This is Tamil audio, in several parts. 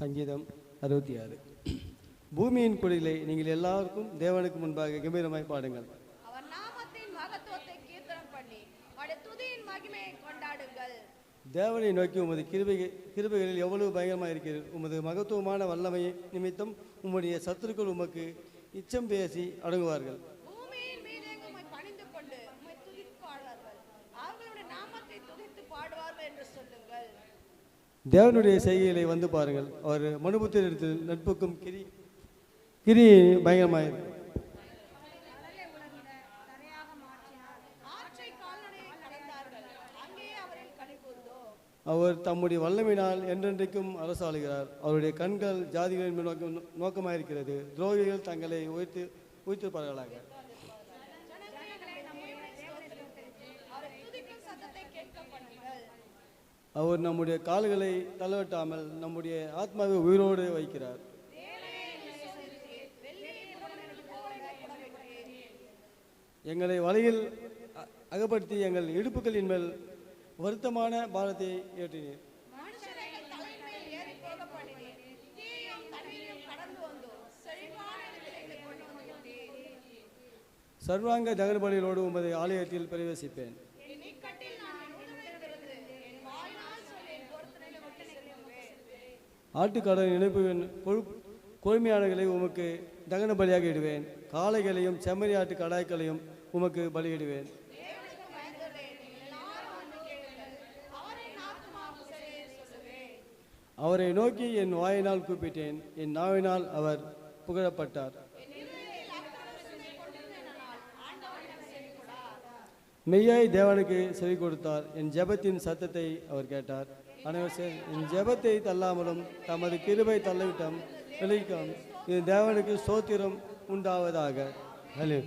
சங்கீதம் அறுபத்தி ஆறு. பூமியின் குடிலை நீங்கள் எல்லாருக்கும் தேவனுக்கு முன்பாக கம்பீரமாய் பாடுங்கள். தேவனை நோக்கி உமது கிருபை கிருபைகளில் எவ்வளவு பயங்கரமாக இருக்கிறது உமது மகத்துவமான வல்லமை நிமித்தம் உம்முடைய சத்துருக்கள் உமக்கு இச்சம் பேசி அடங்குவார்கள். தேவனுடைய செய்கைகளை வந்து பாருங்கள். அவர் மனுபுத்திரத்தில் நட்புக்கும் கிரி கிரி பயங்கரமாக அவர் தம்முடைய வல்லமையினால் என்றென்றைக்கும் அரசாளுகிறார். அவருடைய கண்கள் ஜாதிகளின் நோக்கம் நோக்கம் நோக்கமாயிருக்கிறது. துரோகிகள் தங்களை உயர்த்து உயர்த்திருப்பார்களாக அவரை துதிக்கும் சத்தத்தை கேட்க பண்ணுங்கள் அவர் நம்முடைய கால்களை தளவட்டாமல் நம்முடைய ஆத்மாவை உயிரோடு வைக்கிறார். எங்களை வலையில் அ- அகப்படுத்தி எங்கள் இடுப்புகளின் மேல் வருத்தமான பாரத்தை ஏற்றினீர். சர்வாங்க தகனபலிகளோடு உமது ஆலயத்தில் பிரவேசிப்பேன் என் இக்கட்டில் நான் உணர்ந்திருந்து என் வாயினால் சொல்லி என் பொறுத்தனையில விட்டு ஆட்டுக்காரன் இணைப்புவேன் கொழு கொழுமையானங்களை உமக்கு தகன பலியாக இடுவேன் காளைகளையும் செம்மறி ஆட்டு கடாய்களையும் உமக்கு பலியிடுவேன். அவரை நோக்கி என் வாயினால் கூப்பிட்டேன். என் நாவினால் அவர் புகழப்பட்டார். மெய்யாய் தேவனுக்கு செவி கொடுத்தார். என் ஜெபத்தின் சத்தத்தை அவர் கேட்டார். அனைவரும் என் ஜெபத்தை தள்ளாமலும் தமது கிருபை தள்ளிவிட்டம் விளைவிக்கும் இது தேவனுக்கு சோத்திரம் உண்டாவதாக. ஹலோ.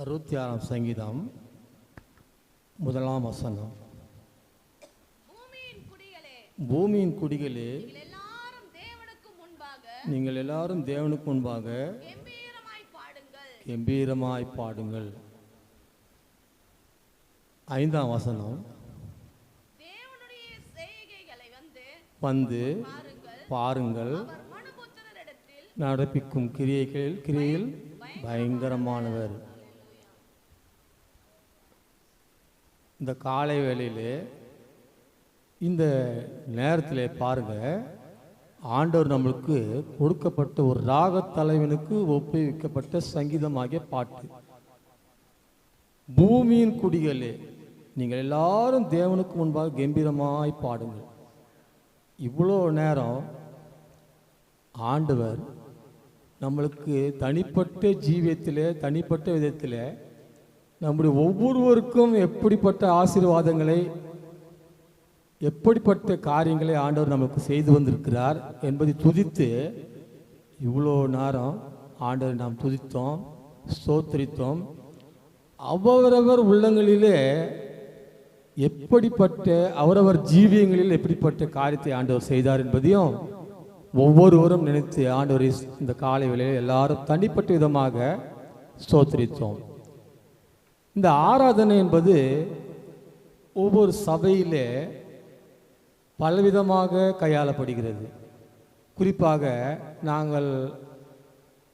அறுபத்தி ஆறாம் சங்கீதம் முதலாம் வசனம். பூமியின் குடிகளே பூமியின் குடிகளே நீங்கள் எல்லாரும் தேவனுக்கு முன்பாக நீங்கள் எல்லாரும் தேவனுக்கு முன்பாக கம்பீரமாய் பாடுங்கள். ஐந்தாம் வசனம். வந்து பாருங்கள். நடப்பிக்கும் கிரியைகள் கிரியையில் பயங்கரமானவர். இந்த காலை வேளையிலே இந்த நேரத்தில் பாருங்கள் ஆண்டவர் நம்மளுக்கு கொடுக்கப்பட்ட ஒரு ராகத் தலைவனுக்கு ஒப்புவிக்கப்பட்ட சங்கீதமாகிய பாட்டு. பூமியின் குடிகளே நீங்கள் எல்லாரும் தேவனுக்கு முன்பாக கம்பீரமாய் பாடுங்கள். இவ்வளோ நேரம் ஆண்டவர் நம்மளுக்கு தனிப்பட்ட ஜீவியத்தில் தனிப்பட்ட விதத்தில் நம்முடைய ஒவ்வொருவருக்கும் எப்படிப்பட்ட ஆசீர்வாதங்களை எப்படிப்பட்ட காரியங்களை ஆண்டவர் நமக்கு செய்து வந்திருக்கிறார் என்பதை துதித்து இவ்வளோ நேரம் ஆண்டவர் நாம் துதித்தோம் ஸ்தோத்திரித்தோம். அவரவர் உள்ளங்களிலே எப்படிப்பட்ட அவரவர் ஜீவியங்களில் எப்படிப்பட்ட காரியத்தை ஆண்டவர் செய்தார் என்பதையும் ஒவ்வொருவரும் நினைத்து ஆண்டவரை இந்த காலை வேளையில் எல்லாரும் தனிப்பட்ட விதமாக ஸ்தோத்திரித்தோம். இந்த ஆராதனை என்பது ஒவ்வொரு சபையிலே பலவிதமாக கையாளப்படுகிறது. குறிப்பாக நாங்கள்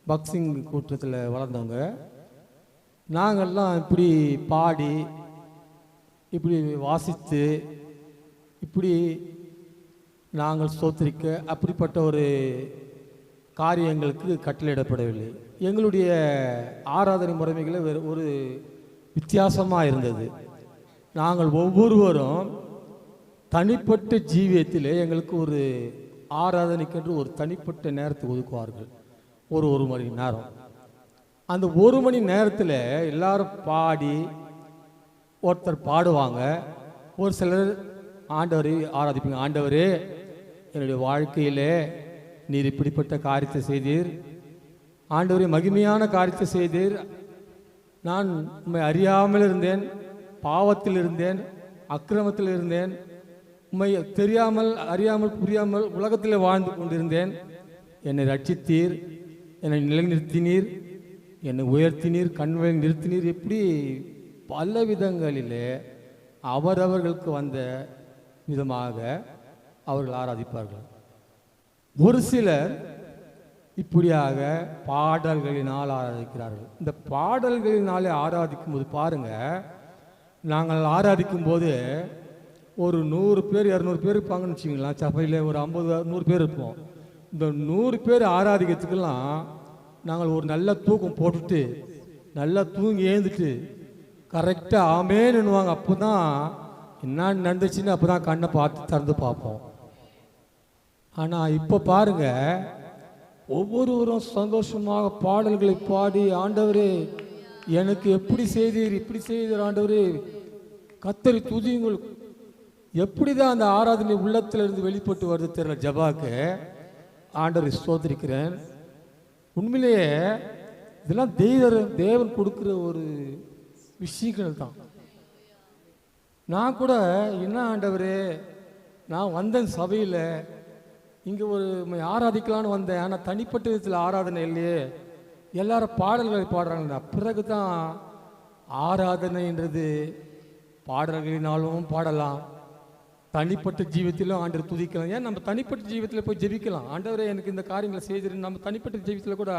பக்சிங் கூட்டத்தில் வளர்ந்தவங்க நாங்கள்லாம் இப்படி பாடி இப்படி வாசித்து இப்படி நாங்கள் சோத்திரிக்க அப்படிப்பட்ட ஒரு காரியங்களுக்கு கட்டளையிடப்படவில்லை. எங்களுடைய ஆராதனை முறைமைகளை ஒரு வித்தியாசமாக இருந்தது. நாங்கள் ஒவ்வொருவரும் தனிப்பட்ட ஜீவியத்திலே எங்களுக்கு ஒரு ஆராதனைக்கென்று ஒரு தனிப்பட்ட நேரத்தை ஒதுக்குவார்கள். ஒரு ஒரு மணி நேரம். அந்த ஒரு மணி நேரத்தில் எல்லாரும் பாடி ஒருத்தர் பாடுவாங்க. ஒரு சிலர் ஆண்டவரை ஆராதிப்பீங்க. ஆண்டவரே என்னுடைய வாழ்க்கையிலே நீர் இப்படிப்பட்ட காரியத்தை செய்தீர். ஆண்டவரே மகிமையான காரியத்தை செய்தீர். நான் உண்மை அறியாமல் இருந்தேன் பாவத்தில் இருந்தேன் அக்கிரமத்தில் இருந்தேன் உண்மை தெரியாமல் அறியாமல் புரியாமல் உலகத்தில் வாழ்ந்து கொண்டிருந்தேன். என்னை ரட்சித்தீர் என்னை நிலைநிறுத்தினீர் என்னை உயர்த்தினீர் கண்களை நிறுத்தினீர். இப்படி பல விதங்களிலே அவரவர்களுக்கு வந்த விதமாக அவர்கள் ஆராதிப்பார்கள். ஒரு சிலர் இப்படியாக பாடல்களினால் ஆராதிக்கிறார்கள். இந்த பாடல்களினாலே ஆராதிக்கும் போது பாருங்க நாங்கள் ஆராதிக்கும் போது ஒரு நூறு பேர் இரநூறு பேர் இருப்பாங்கன்னு வச்சுங்களேன் சபையில் ஒரு ஐம்பது நூறு பேர் இருப்போம். இந்த நூறு பேர் ஆராதிக்கிறதுக்கெல்லாம் நாங்கள் ஒரு நல்ல தூக்கம் போட்டுட்டு நல்லா தூங்கி ஏந்துட்டு கரெக்டாக ஆமேன்னுவாங்க அப்போ தான் என்ன நடந்துச்சுன்னு அப்போ தான் கண்ணை பார்த்து திறந்து பார்ப்போம். ஆனால் இப்போ பாருங்கள் ஒவ்வொருவரும் சந்தோஷமாக பாடல்களை பாடி ஆண்டவரே எனக்கு எப்படி செய்தீர் இப்படி செய்தீர் ஆண்டவரே. கத்தரி துதியுங்கள் எப்படி தான் அந்த ஆராதனை உள்ளத்திலிருந்து வெளிப்பட்டு வருது தெரியல ஜபாக்கு. ஆண்டவரை சோதரிக்கிறேன் உண்மையிலேயே இதெல்லாம் தெய்வ தேவன் கொடுக்குற ஒரு விஷயங்கள் தான். நான் கூட என்ன ஆண்டவரே நான் வந்தேன் சபையில். இங்கே ஒரு ஆராதிக்கலான்னு வந்தேன். ஆனால் தனிப்பட்ட விதத்தில் ஆராதனை இல்லையே. எல்லாரும் பாடல்களை பாடுறாங்க பிறகு தான் ஆராதனைன்றது பாடல்களினாலும் பாடலாம். தனிப்பட்ட ஜீவத்திலும் ஆண்டவர் துதிக்கலாம். ஏன் நம்ம தனிப்பட்ட ஜீவத்தில் போய் ஜெபிக்கலாம்? ஆண்டவரே எனக்கு இந்த காரியங்களை செய்திரு. நம்ம தனிப்பட்ட ஜீவத்தில் கூட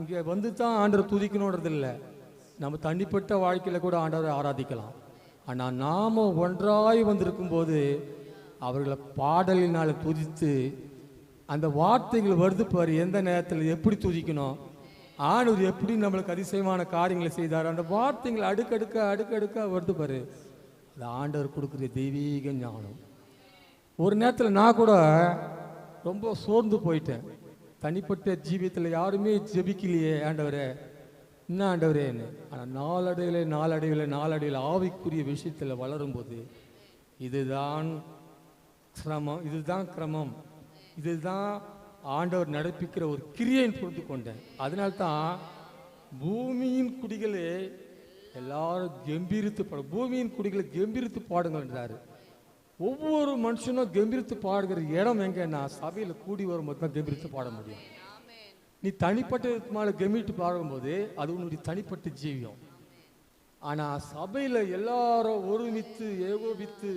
இங்கே வந்து தான் ஆண்டவர் துதிக்கணுன்றது இல்லை. நம்ம தனிப்பட்ட வாழ்க்கையில் கூட ஆண்டவரை ஆராதிக்கலாம். ஆனால் நாம் ஒன்றாய் வந்திருக்கும் போது அவர்களை பாடலினால் துதித்து அந்த வார்த்தைகள் வருது பாரு எந்த நேரத்தில் எப்படி துதிக்கணும்? ஆண்டவர் எப்படி நம்மளுக்கு அதிசயமான காரியங்களை செய்தார்? அந்த வார்த்தைகள் அடுக்கடுக்க அடுக்கடுக்க வருது பாரு. அது ஆண்டவர் கொடுக்குற தெய்வீக ஞானம். ஒரு நேரத்தில் நான் கூட ரொம்ப சோர்ந்து போயிட்டேன். தனிப்பட்ட ஜீவியத்தில் யாருமே ஜெபிக்கலையே ஆண்டவரே. என்ன ஆண்டவரேன்னு ஆனால் நாளடைவில் நாளடைவில் நாளடைவில் ஆவிக்குரிய விஷயத்தில் வளரும்போது இதுதான் சிரமம் இதுதான் கிரமம். இதுதான் ஆண்டவர் நடப்பிக்கிற ஒரு கிரியைன்னு புரிந்து கொண்டேன். அதனால்தான் பூமியின் குடிகளே எல்லாரும் கம்பீரித்து பாடு பூமியின் குடிகளை கம்பீரித்து பாடுங்கன்றாரு ஒவ்வொரு மனுஷனும் கம்பீரித்து பாடுகிற இடம் எங்கன்னா சபையில் கூடி வரும்போது தான் கம்பீரித்து பாட முடியும். நீ தனிப்பட்ட மேலே கம்பீரித்து பாடும்போது அது உன்னுடைய தனிப்பட்ட ஜீவியம். ஆனால் சபையில் எல்லாரும் ஒருமித்து ஏகோபித்து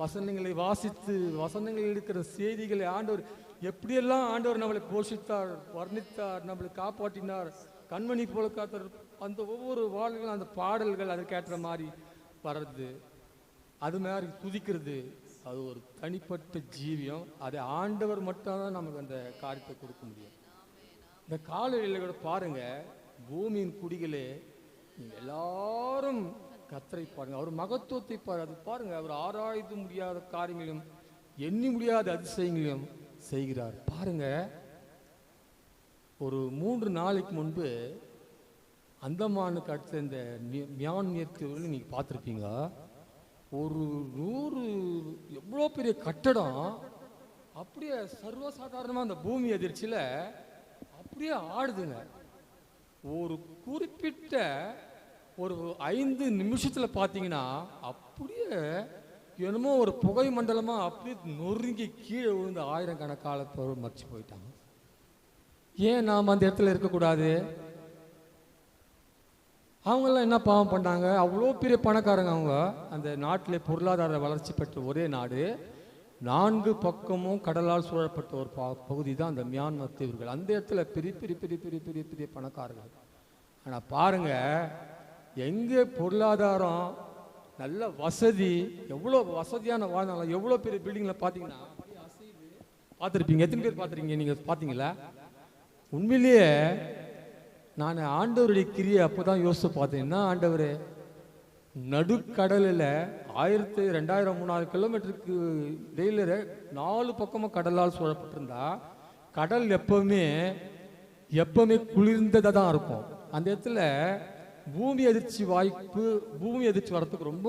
வசனங்களை வாசித்து வசனங்களில் இருக்கிற செய்திகளை ஆண்டவர் எப்படியெல்லாம் ஆண்டவர் நம்மளை போஷித்தார் வர்ணித்தார் நம்மளை காப்பாற்றினார் கண்மணி போல காத்தார் அந்த ஒவ்வொரு வாழ்களும் அந்த பாடல்கள் அதற்கேற்ற மாதிரி வர்றது. அது மாதிரி துதிக்கிறது. அது ஒரு தனிப்பட்ட ஜீவியம். அதை ஆண்டவர் மட்டும்தான் நமக்கு அந்த காரியத்தை கொடுக்க முடியும். இந்த காலையில் கூட பாருங்கள் பூமியின் குடிகளே எல்லாரும் கத்தரை பாருங்க. அவர் மகத்துவத்தை பாரு அது பாருங்க. அவர் ஆராய்ந்து முடியாத காரியங்களையும் எண்ணி முடியாத அதிசயங்களையும் செய்கிறார். பாருங்க. ஒரு மூன்று நாளைக்கு முன்பு அந்தமானுக்கு அடுத்த இந்த மி- மியான்மர் தீவுல நீங்க பார்த்துருப்பீங்க ஒரு நூறு எவ்வளோ பெரிய கட்டடம். அப்படியே சர்வசாதாரணமாக அந்த பூமி அதிர்ச்சியில் அப்படியே ஆடுதுங்க. ஒரு குறிப்பிட்ட ஒரு ஐந்து நிமிஷத்தில் பார்த்தீங்கன்னா அப்படியே என்னமோ ஒரு புகை மண்டலமாக அப்படியே நொறுங்கி கீழே விழுந்து ஆயிரக்கணக்கான பொருள் மறைச்சு போயிட்டாங்க. ஏன் நாம் அந்த இடத்துல இருக்கக்கூடாது? அவங்கெல்லாம் என்ன பாவம் பண்ணாங்க? அவ்வளோ பெரிய பணக்காரங்க அவங்க. அந்த நாட்டில் பொருளாதார வளர்ச்சி பெற்ற ஒரே நாடு. நான்கு பக்கமும் கடலால் சூழப்பட்ட ஒரு பகுதி தான் அந்த மியான்மர் தீவுகள். அந்த இடத்துல பெரிய பெரிய பெரிய பெரிய பெரிய பெரிய பணக்காரர்கள். ஆனால் பாருங்க எங்கே பொருளாதாரம் நல்ல வசதி எவ்வளோ வசதியான வாழ்ந்தாலும் எவ்வளோ பெரிய பில்டிங்கில் பார்த்தீங்கன்னா பார்த்துருப்பீங்க. எத்தனை பேர் பார்த்துருக்கீங்க நீங்கள் பார்த்தீங்களா உண்மையிலேயே நான் ஆண்டவருடைய கிரியை அப்போ தான் யோசித்து பார்த்தேன். என்ன ஆண்டவர்? நடுக்கடலில் ஆயிரத்து ரெண்டாயிரம் மூணாயிரம் கிலோமீட்டருக்கு இடையில நாலு பக்கமும் கடலால் சூழப்பட்டிருந்தா கடல் எப்பவுமே எப்பவுமே குளிர்ந்ததாக தான் இருக்கும். அந்த இடத்துல பூமி அதிர்ச்சி வாய்ப்பு பூமி அதிர்ச்சி வர்றதுக்கு ரொம்ப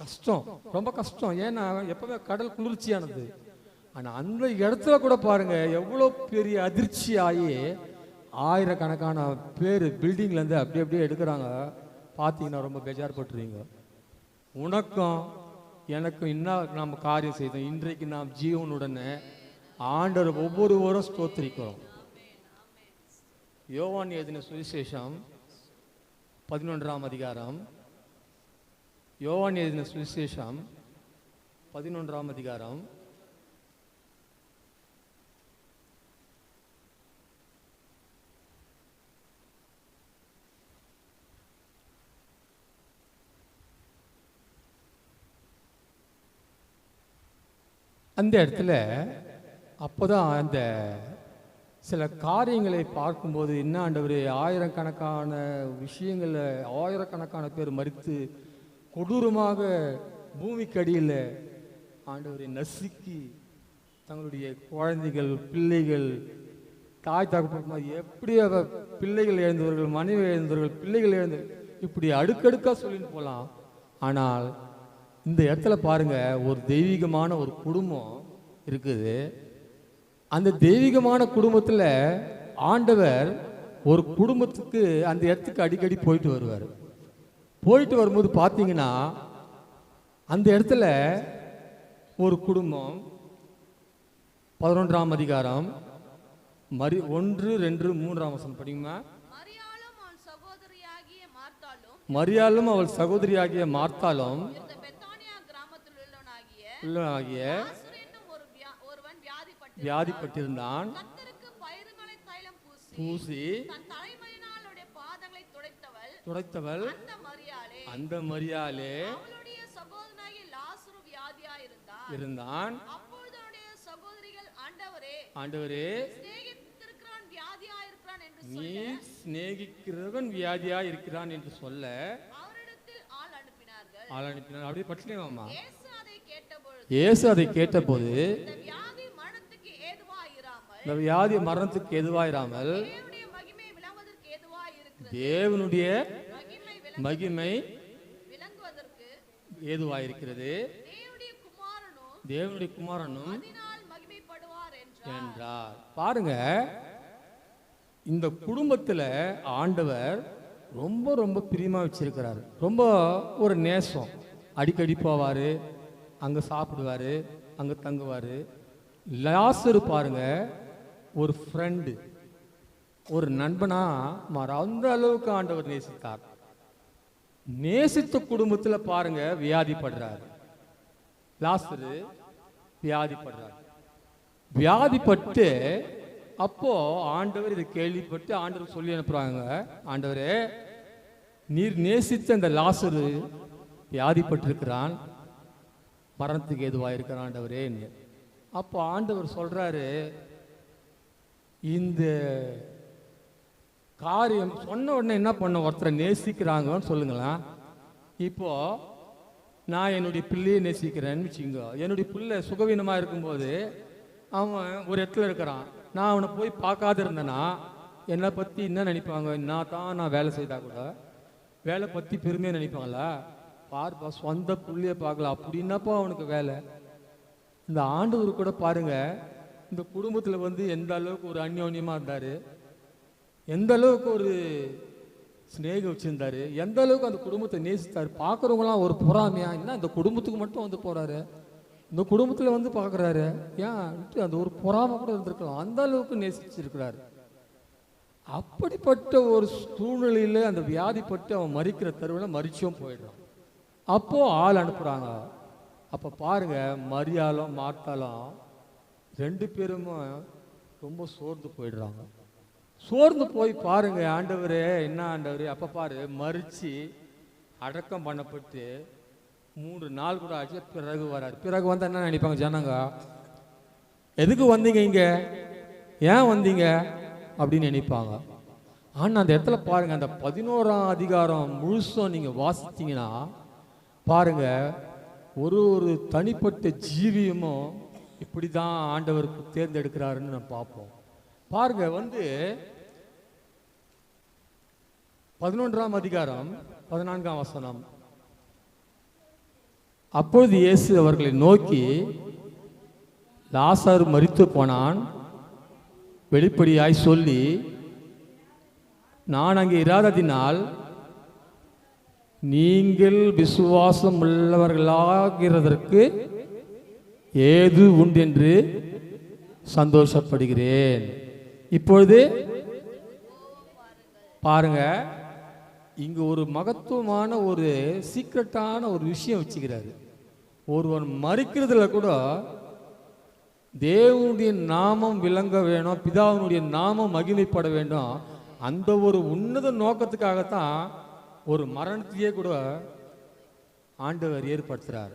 கஷ்டம். ரொம்ப கஷ்டம். ஏன்னா எப்பவுமே கடல் குளிர்ச்சியானது. ஆனால் அந்த இடத்துல கூட பாருங்க எவ்வளோ பெரிய அதிர்ச்சி ஆகி ஆயிரக்கணக்கான பேர் பில்டிங்லேருந்து அப்படி அப்படியே எடுக்கிறாங்க. பார்த்தீங்கன்னா ரொம்ப பெஜார்பட்டுருவீங்க உனக்கும் எனக்கும் என்ன நாம் காரியம் செய்தோம். இன்றைக்கு நாம் ஜீவனுடனே ஆண்டவர் ஒவ்வொருவரும் ஸ்தோத்திரிக்கிறோம். யோவான் எதின சுவிசேஷம் பதினொன்றாம் அதிகாரம். யோவான் எழுதின சுவிசேஷம் பதினொன்றாம் அதிகாரம். அந்த இடத்துல அப்போதான் அந்த சில காரியங்களை பார்க்கும்போது என்ன ஆண்டவரே ஆயிரக்கணக்கான விஷயங்களில் ஆயிரக்கணக்கான பேர் மறித்து கொடூரமாக பூமிக்கடியில் ஆண்டவரை நசுக்கி தங்களுடைய குழந்தைகள் பிள்ளைகள் தாய் தகப்பன் எப்படி அவ பிள்ளைகள் இழந்தவர்கள் மனைவி இழந்தவர்கள் பிள்ளைகள் இழந்த இப்படி அடுக்கடுக்காக சொல்லிட்டு போகலாம் ஆனால் இந்த இடத்துல பாருங்க ஒரு தெய்வீகமான ஒரு குடும்பம் இருக்குது. அந்த தெய்வீகமான குடும்பத்துல ஆண்டவர் ஒரு குடும்பத்துக்கு அந்த இடத்துக்கு அடிக்கடி போயிட்டு வருவார். போயிட்டு வரும்போது பார்த்தீங்கன்னா அந்த இடத்துல ஒரு குடும்பம் பதினொன்றாம் அதிகாரம் மரி ஒன்று ரெண்டு மூன்றாம் வசனம் படிக்குமா மரியாளும் அவள் சகோதரியாகிய மார்த்தாலும் இருந்த பெத்தானியா கிராமத்தில் உள்ளவனாகிய உள்ளாகிய லாசரு என்னும் ஒரு வியா- ஒருவன் வியாதிப்பட்டு வியாதிப்பட்டிருந்தான். பூசி துடைத்தவள். அந்த வியாதியாயிருந்தான். இருந்தான். ஆண்டவரே நீ சிநேகிக்கிறவன் வியாதியா இருக்கிறான் என்று சொல்ல. அவரிடத்தில் ஆள் அனுப்பினார்கள். ஆள் அனுப்பினார். அப்படியே பட்டினேமாமா இயேசு அதை கேட்டபோது இந்த வியாதி மரணத்துக்கு எதுவாயிராமல் தேவனுடைய மகிமை ஏதுவாயிருக்கிறது? தேவனுடைய குமாரனும் என்றார். பாருங்க இந்த குடும்பத்துல ஆண்டவர் ரொம்ப ரொம்ப பிரியமா வச்சிருக்கிறாரு. ரொம்ப ஒரு நேசம். அடிக்கடி போவாரு அங்க சாப்பிடுவாரு அங்க தங்குவாரு. லாசரு பாருங்க ஒரு ஃப்ரெண்டு ஒரு நண்பனா மாற அந்த அளவுக்கு ஆண்டவர் நேசித்தார். நேசித்த குடும்பத்தில் பாருங்க வியாதிப்படுறார். லாசரு வியாதிப்படுறார். வியாதிப்பட்டு அப்போ ஆண்டவர் இதை கேள்விப்பட்டு ஆண்டவர் சொல்லி அனுப்புறாங்க. ஆண்டவரே நீர் நேசித்த அந்த லாசரு வியாதிப்பட்டிருக்கிறான். மரணத்துக்கு எதுவாயிருக்கிறான் ஆண்டவரே அப்போ ஆண்டவர் சொல்றாரு இந்த காரியம் சொன்ன உடனே என்ன பண்ண ஒருத்தரை நேசிக்கிறாங்கன்னு சொல்லுங்களேன். இப்போ நான் என்னுடைய பிள்ளையை நேசிக்கிறேன்னு வச்சுக்கோங்க. என்னுடைய பிள்ளை சுகவீனமாக இருக்கும்போது அவன் ஒரு இடத்துல இருக்கிறான். நான் அவனை போய் பார்க்காத இருந்தேன்னா என்னை பற்றி என்ன நினைப்பாங்க? நான் தான் நான் வேலை செய்தா கூட வேலை பற்றி பெருமையாக நினைப்பாங்களா பார்ப்பா சொந்த பிள்ளைய பார்க்கல. அப்படின்னப்போ அவனுக்கு வேலை. இந்த ஆண்டவர் கூட பாருங்கள் இந்த குடும்பத்தில் வந்து எந்த அளவுக்கு ஒரு அந்யோன்யமாக இருந்தார்? எந்த அளவுக்கு ஒரு சிநேகம் வச்சிருந்தாரு? எந்த அளவுக்கு அந்த குடும்பத்தை நேசித்தார்? பார்க்குறவங்களாம் ஒரு பொறாமையா என்ன இந்த குடும்பத்துக்கு மட்டும் வந்து போகிறாரு இந்த குடும்பத்தில் வந்து பார்க்குறாரு ஏன் அந்த ஒரு பொறாமை கூட இருந்திருக்கலாம் அந்த அளவுக்கு நேசிச்சிருக்கிறாரு. அப்படிப்பட்ட ஒரு சூழ்நிலையில் அந்த வியாதிப்பட்டு அவன் மறிக்கிற தருவில் மறிச்சும் போயிடுறான். அப்போது ஆள் அனுப்புகிறாங்க அப்போ பாருங்க மரியாலும் மார்த்தாலும் ரெண்டு பேருமே ரொம்ப சோர்ந்து போயிடுறாங்க. சோர்ந்து போய் பாருங்க ஆண்டவர் என்ன ஆண்டவர் அப்ப பாரு மறிச்சு அடக்கம் பண்ணப்பட்டு மூன்று நாள் கூட ஆச்சு பிறகு வராரு. பிறகு வந்தா என்ன நினைப்பாங்க ஜனங்க? எதுக்கு வந்தீங்க இங்க? ஏன் வந்தீங்க? அப்படின்னு நினைப்பாங்க. ஆனா அந்த இடத்துல பாருங்க அந்த பதினோராம் அதிகாரம் முழுசும் நீங்க வாசித்தீங்கன்னா பாருங்க ஒரு ஒரு தனிப்பட்ட ஜீவியமும் இப்படி தான் ஆண்டவருக்கு தேர்ந்தெடுக்கிறாருன்னு நம்ம பார்ப்போம். பாருங்க வந்து பதினொன்றாம் அதிகாரம் பதினான்காம் வசனம். அப்பொழுது இயேசு அவர்களை நோக்கி லாசாரு மறித்து போனான். வெளிப்படியாய் சொல்லி நான் அங்கே இராததினால் நீங்கள் விசுவாசம் உள்ளவர்களாகிறதற்கு ஏது உண்டென்று சந்தோஷப்படுகிறேன். இப்பொழுது பாருங்க இங்க ஒரு மகத்துவமான ஒரு சீக்ரெட்டான ஒரு விஷயம் வச்சுக்கிறாரு. ஒருவன் மறுக்கிறதுல கூட தேவனுடைய நாமம் விளங்க வேணும் பிதாவினுடைய நாமம் மகிமைப்பட வேண்டும். அந்த ஒரு உன்னத நோக்கத்துக்காகத்தான் ஒரு மரணத்தையே கூட ஆண்டவர் ஏற்படுத்துகிறார்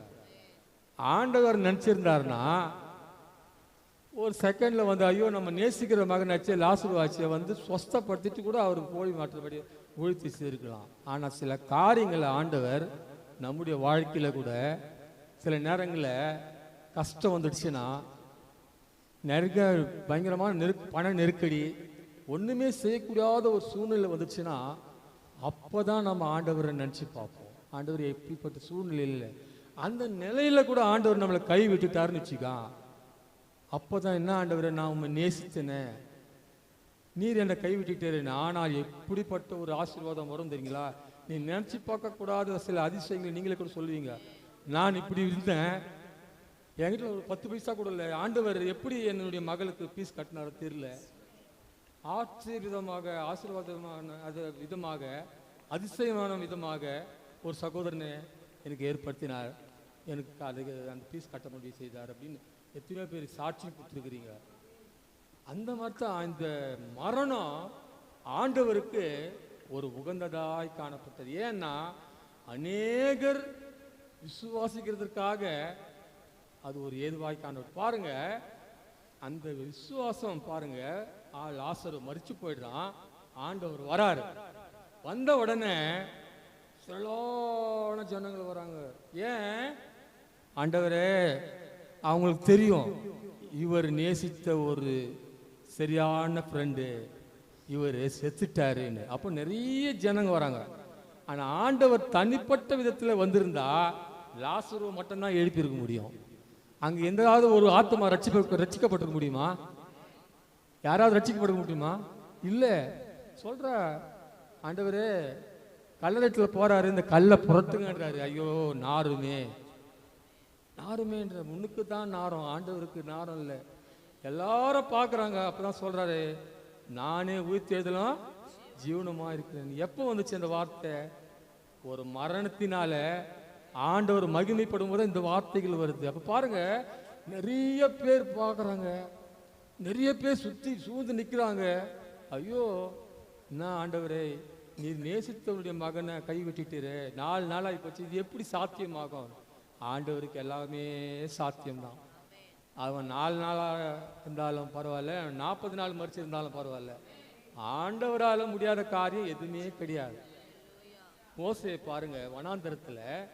ஆண்டவர் நினச்சிருந்தாருன்னா ஒரு செகண்டில் வந்து ஐயோ நம்ம நேசிக்கிற மகனாச்சே லாசுருவாச்சியை வந்து சொஸ்தப்படுத்திட்டு கூட அவர் போய் மாற்றபடி உழ்த்தி செய்திருக்கலாம் ஆனால் சில காரியங்களை ஆண்டவர் நம்முடைய வாழ்க்கையில் கூட சில நேரங்களில் கஷ்டம் வந்துடுச்சுன்னா நெருக்க பயங்கரமான நெரு பண நெருக்கடி ஒன்றுமே செய்யக்கூடாத ஒரு சூழ்நிலை வந்துச்சுன்னா அப்போ தான் நம்ம ஆண்டவரை நினச்சி பார்ப்போம். ஆண்டவர் எப்படிப்பட்ட சூழ்நிலை இல்லை அந்த நிலையில கூட ஆண்டவர் நம்மளை கை விட்டுட்டாருன்னு வச்சுக்கா. அப்போதான் என்ன ஆண்டவரை நான் உண்மை நேசித்தேனே. நீர் என்னை கை விட்டுட்டாரு. ஆனால் எப்படிப்பட்ட ஒரு ஆசீர்வாதம் வரும் தெரியுங்களா? நீ நினைச்சு பார்க்கக்கூடாத சில அதிசயங்களை நீங்களே கூட சொல்லுவீங்க. நான் இப்படி இருந்தேன். என்கிட்ட ஒரு பத்து பைசா கூட இல்லை. ஆண்டவர் எப்படி என்னுடைய மகளுக்கு ஃபீஸ் கட்டினாரோ தெரியல. ஆச்சரியமாக ஆசீர்வாதமான அது விதமாக அதிசயமான விதமாக ஒரு சகோதரனை எனக்கு ஏற்படுத்தினார். எனக்கு அதுக்கு அந்த ஃபீஸ் கட்ட முடிவு செய்தார் அப்படின்னு எத்தனையோ பேர் சாட்சி கொடுத்துருக்குறீங்க. அந்த மாதிரி தான் இந்த மரணம் ஆண்டவருக்கு ஒரு உகந்ததாய் காணப்பட்டது. ஏன்னா அநேகர் விசுவாசிக்கிறதுக்காக அது ஒரு ஏதுவாய் காணப்பட்டு. பாருங்க அந்த விசுவாசம் பாருங்க ஆள் ஆசர் மறிச்சு போயிடுறான். ஆண்டவர் வராரு. வந்த உடனே திரளான ஜனங்கள் வராங்க. ஏன்? ஆண்டவரே அவங்களுக்கு தெரியும். இவர் நேசித்த ஒரு சரியான ஃப்ரெண்டு இவர் செத்துட்டாருன்னு. அப்போ நிறைய ஜனங்க வராங்க. ஆனால் ஆண்டவர் தனிப்பட்ட விதத்தில் வந்திருந்தா லாசருவை மட்டும்தான் எழுப்பியிருக்க முடியும். அங்கே எந்தாவது ஒரு ஆத்மா ரட்சிக்க ரட்சிக்கப்பட்டிருக்க முடியுமா? யாராவது ரட்சிக்கப்பட முடியுமா? இல்லை. சொல்கிற ஆண்டவரே கள்ளநெட்டில் போறாரு இந்த கல்லை புறத்துங்கன்றாரு ஐயோ நாருமே. நாருமேன்ற முன்னுக்கு தான் நாரம் ஆண்டவருக்கு நாரம் இல்லை. எல்லாரும் பார்க்குறாங்க அப்பதான் சொல்றாரு நானே உயிர் எழுதலாம் ஜீவனமா இருக்கிறேன். எப்போ வந்துச்சு அந்த வார்த்தை? ஒரு மரணத்தினால ஆண்டவர் மகிமைப்படும் போது இந்த வார்த்தைகள் வருது. அப்ப பாருங்க நிறைய பேர் பார்க்குறாங்க. நிறைய பேர் சுத்தி சூழ்ந்து நிற்கிறாங்க ஐயோ என்ன ஆண்டவரே நீர் நேசித்தவருடைய மகனை கை நாலு நாளாகி போச்சு. இது எப்படி சாத்தியமாகும்? ஆண்டவருக்கு எல்லாமே சாத்தியம்தான். அவன் நாலு நாளாக இருந்தாலும் பரவாயில்ல நாற்பது நாள் மறிச்சிருந்தாலும் பரவாயில்ல. ஆண்டவரால முடியாத காரியம் எதுவுமே கிடையாது. மோசையை பாருங்க வனாந்தரத்தில்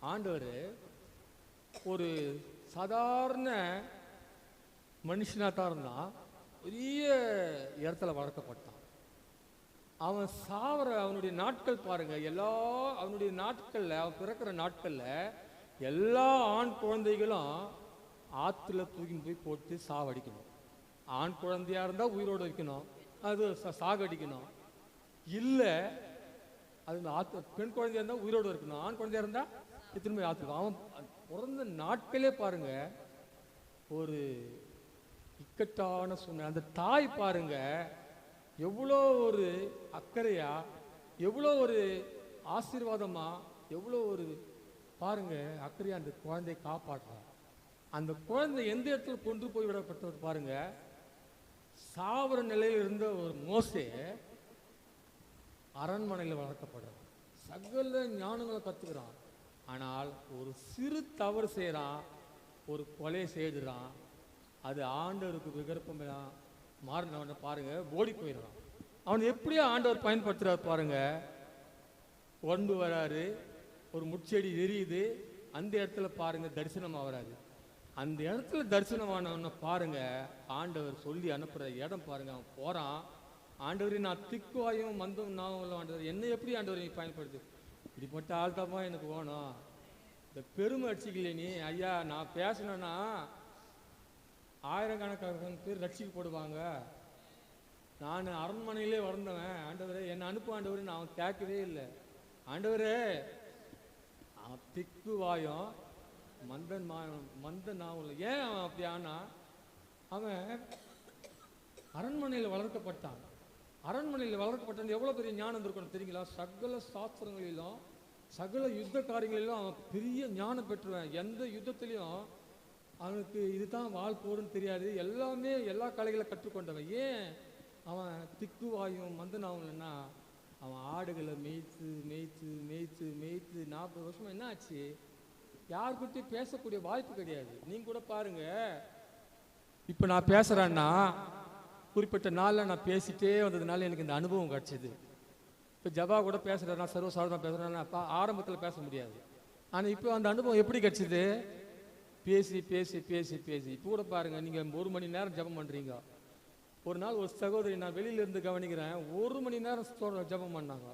ஆண்டவர் ஒரு சாதாரண மனுஷனா தான் இருந்தான். பெரிய இடத்துல வளர்க்கப்பட்டான். அவன் சாவர அவனுடைய நாட்கள் பாருங்க. எல்லா அவனுடைய நாட்களில் அவன் பிறக்கிற நாட்களில் எல்லா ஆண் குழந்தைகளும் ஆற்றுல தூக்கி போய் போட்டு சாவடிக்கணும். ஆண் குழந்தையா இருந்தால் உயிரோட வைக்கணும் அது ச- சாகடிக்கணும். இல்லை அது ஆத்து பெண் குழந்தையா இருந்தால் உயிரோட இருக்கணும். ஆண் குழந்தையா இருந்தா போய் ஆற்றுக்கும் அவன் பிறந்த நாட்களே பாருங்க. ஒரு இக்கட்டான சூழ்நிலை. அந்த தாய் பாருங்கள் எவ்வளோ ஒரு அக்கறையா எவ்வளோ ஒரு ஆசீர்வாதமாக எவ்வளோ ஒரு பாருங்க அக்கறையா அந்த குழந்தையை காப்பாற்றுறான் அந்த குழந்தை எந்த இடத்துல கொண்டு போய் விடப்பட்டது பாருங்க சாவர நிலையில் இருந்த ஒரு மோசே அரண்மனையில் வளர்க்கப்படுறான். சகல ஞானங்களை கற்றுக்கிறான் ஆனால் ஒரு சிறு தவறு செய்கிறான் ஒரு கொலை செய்துறான். அது ஆண்டவருக்கு விகற்பம் மாறினவனை பாருங்க ஓடி போயிடுறான். அவன் எப்படியோ ஆண்டவர் பயன்படுத்துறாரு பாருங்க. கொண்டு வராரு ஒரு முட்செடி எரியுது அந்த இடத்துல பாருங்க தரிசனம் ஆகுறாரு. அந்த இடத்துல தரிசனமானவன பாருங்க ஆண்டவர் சொல்லி அனுப்புற இடம் பாருங்க அவன் போறான். ஆண்டவரே நான் திக்குவாயும் மந்தம் நான் உள்ள ஆண்டவர். என்ன எப்படி ஆண்டவர் நீ பயன்படுத்து? இப்படிப்பட்ட ஆள் எனக்கு வேணும். இந்த பெருமை அடிச்சிக்கல நீ. ஐயா நான் பேசணுன்னா ஆயிரக்கணக்கான பேர் ரட்சிக்கப்படுவாங்க நான் அரண்மனையிலே வளர்ந்தவன். ஆண்டவரே என்னை அனுப்பு ஆண்டவரே நான் அவன் கேட்கவே இல்லை. ஆண்டவரே அவன் திக்கு வாயம் மந்தன் மா மந்த நாவல் ஏன் அவன் அப்படி ஆனா? அவன் அரண்மனையில் வளர்க்கப்பட்டான். அரண்மனையில் வளர்க்கப்பட்டது எவ்வளோ பெரிய ஞானம் இருக்கணும் தெரியுங்களா? சகல சாஸ்திரங்களிலும் சகல யுத்த காரியங்களிலும் அவன் பெரிய ஞானம் பெற்றுவன். எந்த யுத்தத்திலையும் அவனுக்கு இதுதான் வாழ் தெரியாது. எல்லாமே எல்லா கலைகளை கற்றுக்கொண்டவன். ஏன்? அவன் திக்குவாயும் மந்தனாவும்னா அவன் ஆடுகளை மேய்த்து மேய்த்து மேய்த்து மேய்த்து நாற்பது வருஷமா என்ன ஆச்சு? யாருக்கிட்டையும் பேசக்கூடிய வாய்ப்பு கிடையாது. நீங்க கூட பாருங்க. இப்போ நான் பேசுறேன்னா குறிப்பிட்ட நாளில் நான் பேசிட்டே வந்ததுனால எனக்கு இந்த அனுபவம் கிடச்சிது. இப்போ ஜபா கூட பேசுகிறேன் நான் சர்வசாதாரணமாக பேசுகிறேன்னா ஆரம்பத்தில் பேச முடியாது. ஆனால் இப்போ அந்த அனுபவம் எப்படி கிடைச்சிது? பேசி பேசி பேசி பேசி. இப்போ கூட பாருங்கள் நீங்கள் ஒரு மணி நேரம் ஜெபம் பண்ணுறீங்க ஒரு நாள் ஒரு சகோதரி நான் வெளியில இருந்து கவனிக்கிறேன் ஒரு மணி நேரம் ஜபம் ஜெபம் பண்ணாங்க.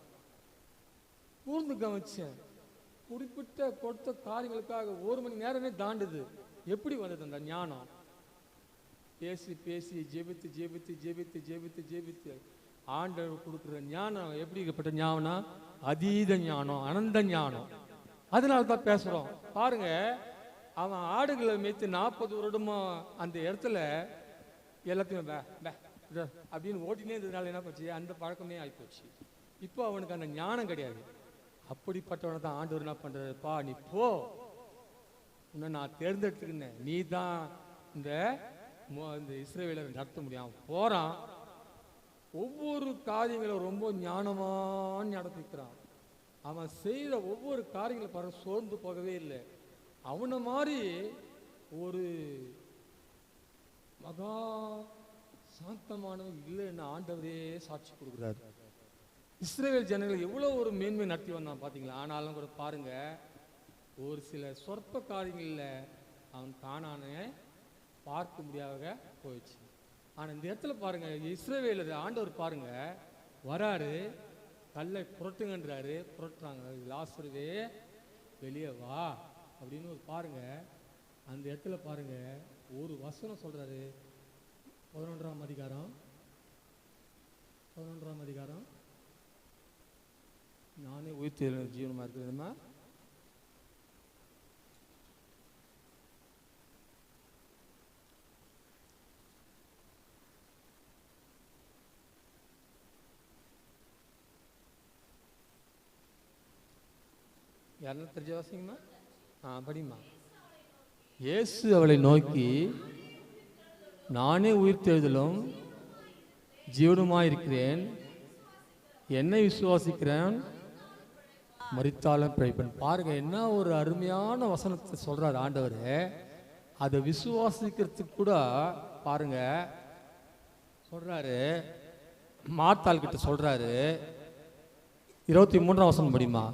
கூர்ந்து கவனிச்சேன். குறிப்பிட்ட கொடுத்த காரியங்களுக்காக ஒரு மணி நேரமே தாண்டுது. எப்படி வந்தது அந்த ஞானம்? பேசி பேசி ஜெபித்து ஜெபித்து ஜெபித்து ஜெபித்து ஜெபித்து. ஆண்டவர் கொடுக்குற ஞானம் எப்படிப்பட்ட ஞானம்னா அதீத ஞானம் அனந்த ஞானம். அதனால தான் பேசுறோம். பாருங்க அவன் ஆடுகளை மேய்த்து நாற்பது வருடமும் அந்த இடத்துல எல்லாத்தையும் அப்படின்னு ஓட்டினே இருந்ததுனால என்ன போச்சு அந்த பழக்கமே ஆகிப்போச்சு இப்போ அவனுக்கு அந்த ஞானம் கிடையாது. அப்படிப்பட்டவனை தான் ஆண்டவர் என்ன பண்ணுறதுப்பா நீ போ. உன்னை நான் தேர்ந்தெடுத்துக்கினேன் நீ தான் இந்த இந்த இஸ்ரேவேலை நடத்த முடியும். அவன் போகிறான் ஒவ்வொரு காரியங்களும் ரொம்ப ஞானமாக நடத்திக்கிறான். அவன் செய்கிற ஒவ்வொரு காரியங்களை பாரு சோர்ந்து போகவே இல்லை. அவனை மாதிரி ஒரு மகா சாந்தமானவன் இல்லைன்னு ஆண்டவரே சாட்சி கொடுக்குறாரு. இஸ்ரேல் ஜனங்கள் எவ்வளோ ஒரு மேன்மை நடத்தி வந்தான் பார்த்தீங்களா? ஆனாலும் கூட பாருங்க ஒரு சில சொற்ப காரியங்களில் அவன் தானான பார்க்க முடியாத போயிடுச்சு. ஆனால் இந்த இடத்துல பாருங்க இஸ்ரேவேல ஆண்டவர் பாருங்க வராரு கல்லை புரட்டுங்கன்றாரு. புரட்டுறாங்க லாசருவே வெளியே வா. அப்படின்னு ஒரு பாருங்க. அந்த இடத்துல பாருங்க. ஒரு வசனம் சொல்றாரு. பதினொன்றாம் அதிகாரம். பதினொன்றாம் அதிகாரம். நானே உயிர்த்து ஜீவனமா இருக்கிறதுமா யாருன்னா தெரிஞ்ச வாசிங்கம்மா? ஆ படிமா இயேசு அவளை நோக்கி நானே உயிர்த்தெழுதலும் ஜீவனுமாயிருக்கிறேன். என்னை விசுவாசிக்கிறேன் மறித்தாலும் பிழைப்பேன். பாருங்க என்ன ஒரு அருமையான வசனத்தை சொல்றாரு ஆண்டவர். அதை விசுவாசிக்கிறதுக்கு கூட பாருங்க சொல்றாரு. மாத்தாள் கிட்ட சொல்றாரு. இருபத்தி மூன்றாம் வசனம் படிமா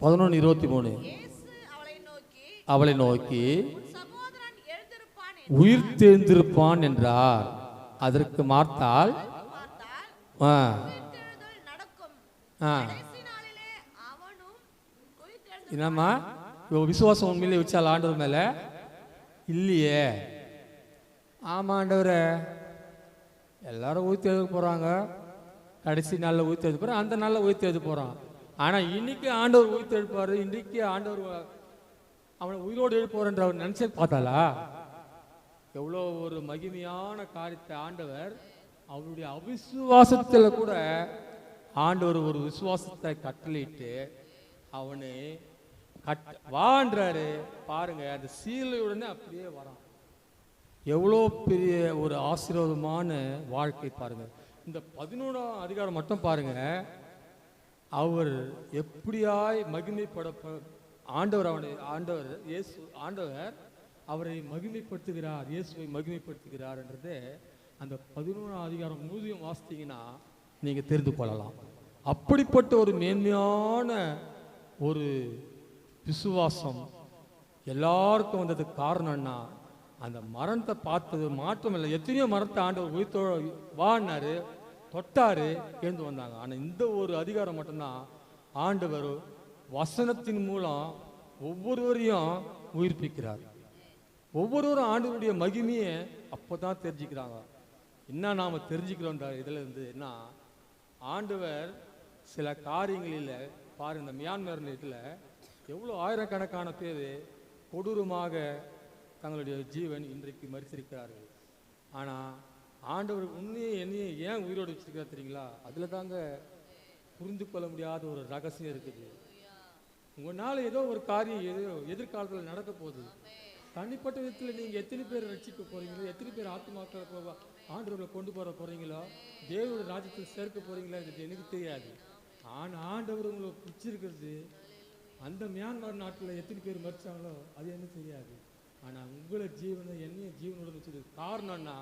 பதினொன்று இருபத்தி மூணு. அவளை நோக்கி உயிர் தெரிந்திருப்பான் என்றார். அதற்கு மார்த்தால் ஆ ஆ. என்னம்மா? இவ விசுவாசம் உண்மையிலே வச்சால் ஆண்டவர் மேலே? இல்லையே. ஆமா ஆண்டவரே. எல்லாரும் உயிர்த்து எழுத போகிறாங்க கடைசி நாளில் உயிர் எழுத போகிறோம் அந்த நாளில் உயிர் எழுத போகிறான் ஆனால் இன்னைக்கு ஆண்டவர் உயிர்த்து எழுப்பாரு இன்னைக்கு ஆண்டவர் அவனை உயிரோடு எழுப்புவார்ன்ற அவர் நினைச்சு பார்த்தாளா? எவ்வளோ ஒரு மகிமையான காரியத்தை ஆண்டவர் அவருடைய அவிசுவாசத்தில் கூட ஆண்டவர் ஒரு விசுவாசத்தை கட்டளையிட்டு அவனை கட் வான்றாரு பாருங்க அந்த சீலையுடனே அப்படியே வரான். எவ்வளோ பெரிய ஒரு ஆசீர்வாதமான வாழ்க்கை பாருங்க. இந்த பதினோராம் அதிகாரம் மட்டும் பாருங்க. அவர் எப்படியாய் மகிமைப்பட ஆண்டவர் அவனை ஆண்டவர் இயேசு ஆண்டவர் அவரை மகிமைப்படுத்துகிறார் இயேசுவை மகிமைப்படுத்துகிறார் என்றது அந்த பதினோராம் அதிகாரம் முழுதையும் வாசித்தீங்கன்னா நீங்கள் தெரிந்து கொள்ளலாம். அப்படிப்பட்ட ஒரு மேன்மையான ஒரு விசுவாசம் எல்லாருக்கும் வந்ததுக்கு காரணம்னா அந்த மரணத்தை பார்த்தது மாற்றம் இல்லை எத்தனையோ மரத்தை ஆண்டவர் உயிர்த்தோ வான்னாரு தொட்டாரு எழுந்து வந்தாங்க. ஆனால் இந்த ஒரு அதிகாரம் மட்டும்தான் ஆண்டவர் வசனத்தின் மூலம் ஒவ்வொருவரையும் உயிர்ப்பிக்கிறார். ஒவ்வொருவரும் ஆண்டவருடைய மகிமையை அப்போ தான் தெரிஞ்சுக்கிறாங்க. என்ன நாம் தெரிஞ்சுக்கிறோன்ற இதில் இருந்து? என்ன? ஆண்டவர் சில காரியங்களில் பாரு இந்த மியான்மர் இதில் எவ்வளோ ஆயிரக்கணக்கான பேர் கொடூரமாக தங்களுடைய ஜீவன் இன்றைக்கு மறுத்திருக்கிறார்கள். ஆனால் ஆண்டவர் உன்னையே என்னையே ஏன் உயிரோடு வச்சிருக்கிறார் தெரியுங்களா? அதில் தாங்க புரிந்து கொள்ள முடியாத ஒரு ரகசியம் இருக்குது. உங்களால் ஏதோ ஒரு காரியம் ஏதோ எதிர்காலத்தில் நடக்க போகுது. தனிப்பட்ட விதத்தில் நீங்கள் எத்தனை பேர் ரட்சிக்க போகிறீங்களோ எத்தனை பேர் ஆத்மாக்களை போ ஆண்டவர்களை கொண்டு போற போகிறீங்களோ தேவனுடைய ராஜ்யத்தில் சேர்க்க போகிறீங்களா எனக்கு தெரியாது. ஆனால் ஆண்டவர் உங்களை பிடிச்சிருக்கிறது அந்த மியான்மர் நாட்டில் எத்தனை பேர் மறிச்சாங்களோ அது எனக்கு தெரியாது. ஆனால் உங்களை ஜீவனை என்னைய ஜீவனோட வச்சது காரணம்னா